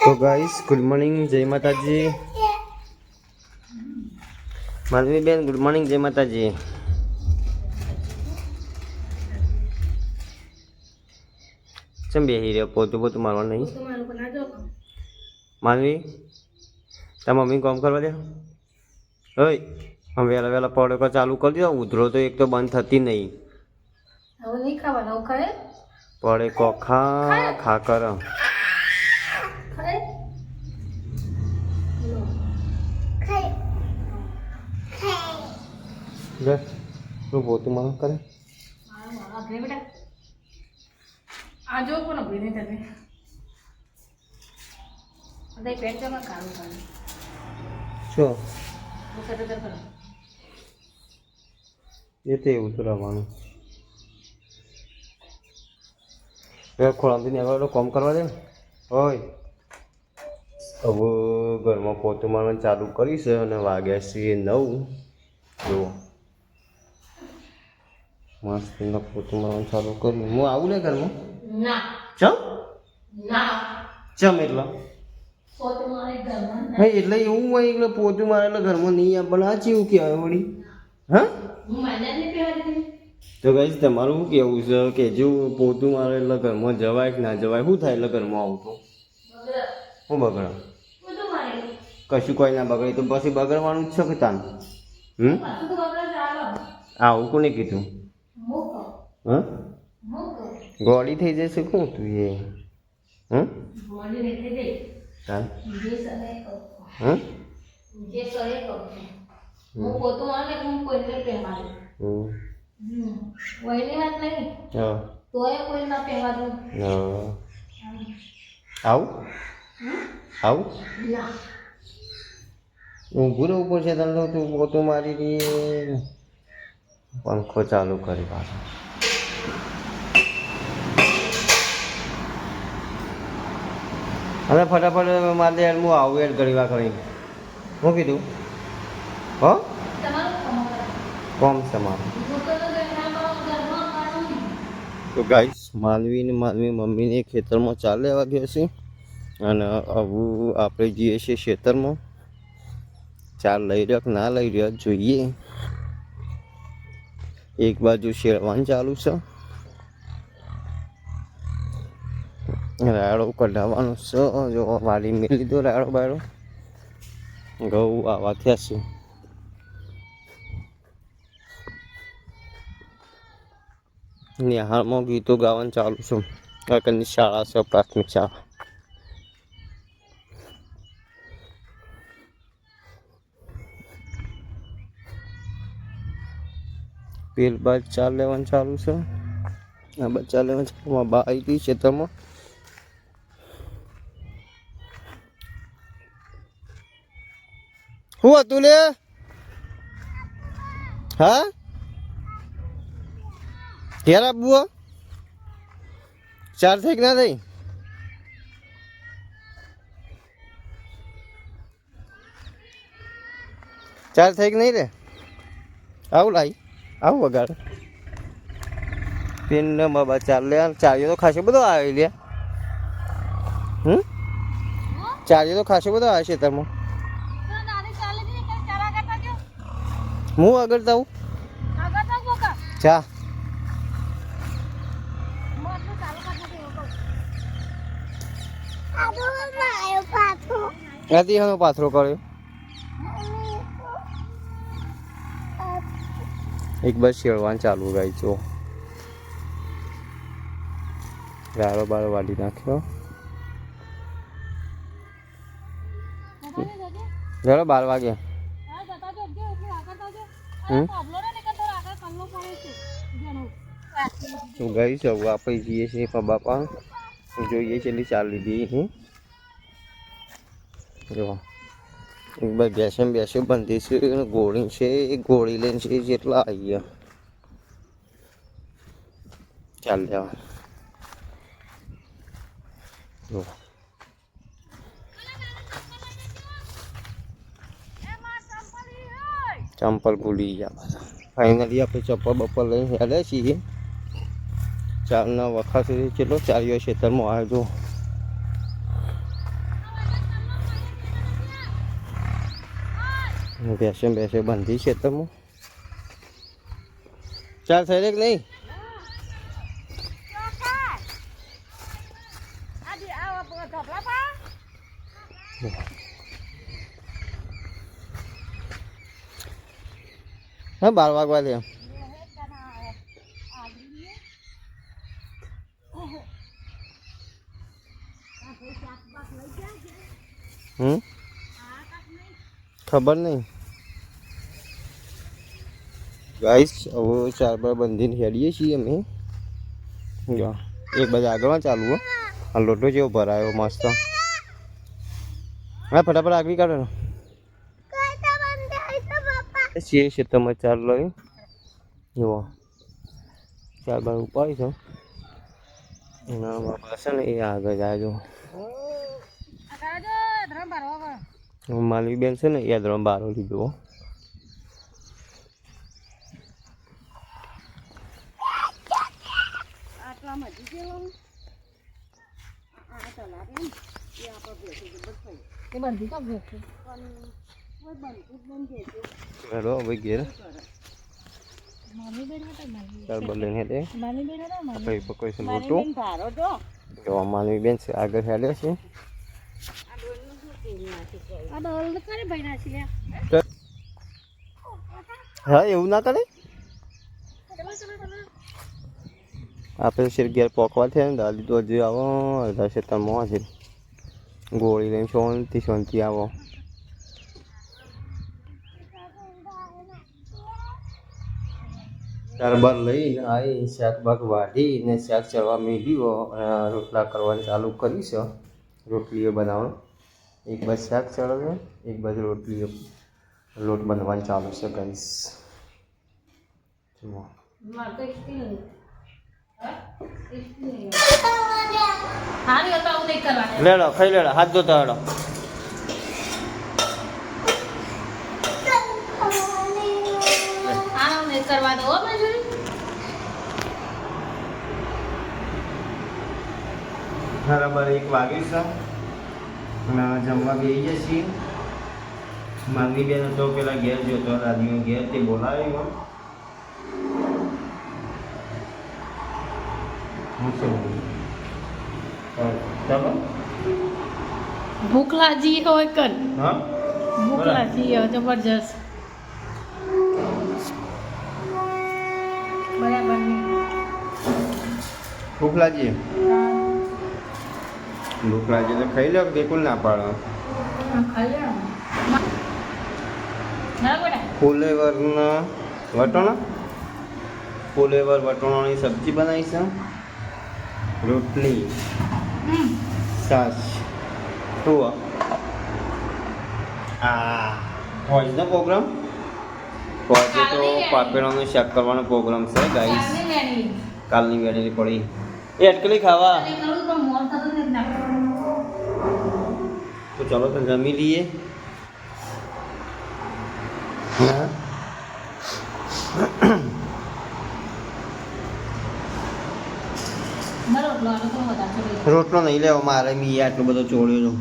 તો guys good morning જય માતાજી. માનવી બેન ગુડ મોર્નિંગ જય માતાજી. ચમ બેહી રહ્યો? પોતું પોતું મારવા નહીં? માનવી તાર મમ્મી કામ કરવા દે? ઓય હવે વહેલા વહેલા પડકો ચાલુ કરી દો ઉધરો તો એક તો બંધ થતી નહીં. પડે કોખા ખા કર. લે તું પોતું મારવા કરે. આ જો કોનો ભીને તને. અદે પેટ જમા કાળું કાળું શું હું કરો. એ તો તો રહેવાનું. એ ખોળામાંથી નીકળો કામ કરવા દે ને. હોય હવે ઘરમાં પોતું મારવાનું ચાલુ કરીશ અને વાગ્યા છે નવ. જુઓ. મસ્ત પોતું મારવાનું ચાલુ કર્યું. હું આવું ને ઘરમાં ના. ચમ? ના. ચમ એટલે? હા એટલે એવું હોય એટલે પોતું મારે એટલે ઘરમાં નહીં આપણ આ ચેવું કહેવાય વળી? હા? તો ગાઈસ તમારું શું કેવું છે? કે જો પોતું મારે એટલે ઘરમાં જવાય કે ના જવાય શું થાય એટલે ઘરમાં આવું તો? બગડ. શું બગડા? કશું કોઈ ના બગડે. તો પછી બગડવાનું જ છે કે તાન? હમ? આવું કોને કીધું? હા? ગોળી થઈ જશે શું તું એ? હું. આવું? આવું? ના રહેવું પડશે તને તું પોતું મારી પંખો ચાલુ કરી પાછો. હવે ફટાફટ મારે યાર હું આવું યાર ઘડી વાર કરી શું કીધું? હો? કોમ કાઢું તો ગાઈસ માનવી ને માનવી મમ્મીને ખેતરમાં ચાલ લેવા ગયા છે. અને આવું આપણે જઈએ છીએ ખેતરમાં. ચાલ લઈ રહ્યો કે ના લઈ રહ્યો જોઈએ. એક બાજુ શેરવાન ચાલુ છે. રાયડો કઢાવવાનો છે જો વાડી મેં લીધો રાયડો બાયડો ઘઉં આવા થયા છે નિહાળમાં ગીતો ગાવાનું ચાલુ છે કાકાની શાળા છે પ્રાથમિક શાળા પેલ બાદ ચાલ લેવાનું ચાલુ છે આ બાદ ચાલ લેવાનું ચાલુ માં બા આવી ગઈ ખેતરમાં શું હતું લે? હા? ઘેર આપવું ચાર થઈ કે ના થઈ? ચાર થઈ કે નહીં રે? આવું લાઈ આવું વગાડ. પેન બાબા ચાર લે ચાર્યો તો ખાસો બધો આવે લે. હમ? ચાર્યો તો ખાસો બધો આવે છે તમે હું આગળ જાઉં? જા. નથી એનો પાથરો કર્યો. એક બસ શેળવાન ચાલુ રાખજો છો ગાળો બાળો વાળી નાખ્યો. ચાલો બાર વાગે. હમ તો ગઈ છે હવે આપણે જઈએ છીએ બાપા જોઈએ છે એટલે ચાલ લીધી હમ? જો એક બાર બેસે બેસે બંધી છે ગોળી છે એ ગોળી લઈને છે જેટલા આવી ગયા ચાલ લેવા જો. ચંપલ ભૂલી ગયા ફાઇનલી આપણે ચપ્પલ બપ્પલ લઈને હેડે છીએ. ચારના વખત સુધી કેટલો ચાલ્યો ખેતરમાં આવ્યો બેસે બેસે બંધી છે તમે. ચાલ થઈ રે કે નહીં? Yeah. હા બાર વાગવા દે હમ ખબર નહીં ગાઈસ હવે ચાર બાર બંધીને હેડીએ છીએ અમે જો એક બાજુ આગળમાં ચાલુ હો આ લોટો જેવો ભરાયો મસ્ત હા ફટાફટ આગળ કાઢો ને છીએ ખેતરમાં ચાલુ લઈ. જુઓ. ચાર બાર ઉપાડી છે. ના બાબા છે ને એ આગળ જાય જો માલવી બેન છે ને એ ધ્રમ બારો લીધો. ભેંસે. હેલો મામી. ચાર હતા, મામી. પછી પકડી છે લોટો જો માલવી બેન છે આગળ હેડ્યો છે ભાઈ. હા એવું ના કરે આપણે શેર ઘેર પોકવા છે ને દાદી તો હજી આવો અડધા ક્ષેત્રમાં છે ગોળી લઈને શાંતિ શાંતિ આવો ત્યારબાદ લઈને આવી શાકભાગ વાઢીને શાક ચડવા અને રોટલા કરવાનું ચાલુ કરી છે રોટલીઓ બનાવવાનું. એક બાજુ શાક ચડવે એક બાજુ રોટલીઓ લોટ બનવાનું ચાલુ છે ગાઈસ. લેડો ખાઈ લેડો હાથ ધોતા હેડો. આવું નહીં કરવાનું, હો મજૂરી. બરાબર એક વાગે છે અને જમવા બેસી જઈએ છીએ. માંગી બેન હતો પેલા ઘેર જોતો દાદીઓ ઘેર તે બોલાવ્યો. ભૂખ લાગી હોય હા? ભૂખ. લાગી હોય જબરજસ્ત. બરાબર ભૂખ લાગી ભૂખ લાગી તો ખાઈ લો બિલકુલ ના પાડો. ફુલેવરના વટોણા? ફુલેવર વટોણાની સબ્જી બનાવીશું રોટલી સાસ શું આ હોજનો પ્રોગ્રામ? હોજે તો પાપેડાનું શાક કરવાનો પ્રોગ્રામ છે ગાઈસ. કાલની વેડેલી પડી. એ અટકલી ખાવા એ કરું પણ મોર થતું નથી નાખવાનું. તો ચલો તો જમી લઈએ હા રોટલો નહીં લેવો મારે મી આટલો બધો ચોળ્યો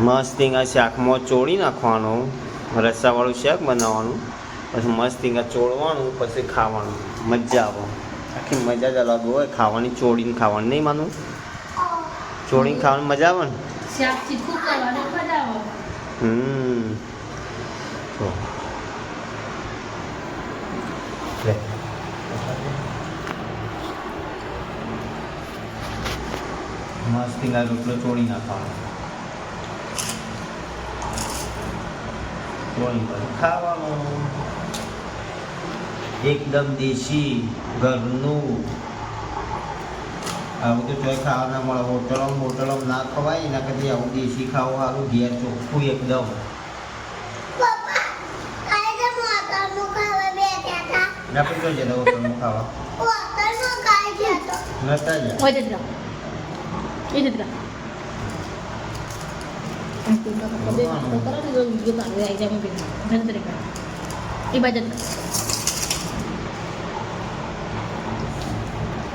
મસ્ત આ શાકમાં ચોળી નાખવાનું રસાવાળું શાક બનાવવાનું પછી મસ્ત આ ચોળવાનું પછી ખાવાનું મજા આવે આખી મજા જ અલગ હોય ખાવાની ચોળીને ખાવાની નહીં માનું ચોળીને ખાવાની મજા આવે ને? શાક ચીકું કરવાનું મજા આવે. હમ. જો. લે. મસ્ત રોટલો ચોળી નાખવાનો ચોળી ખાવાનું. એકદમ દેશી ઘરનું. આવું તો ચોય ખાવા ના મળે હોટલોમાં હોટલોમાં ના ખવાય એના કરતી આવું દેશી ખાવું સારું ઘેર ચોખ્ખું એકદમ. તો જતા હોટલમાં ખાવા? નતા જ એ બાજુ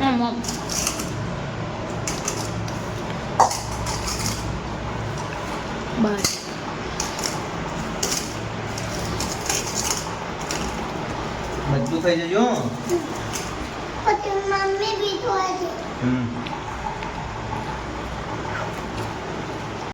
આમ ખાઈ જજો.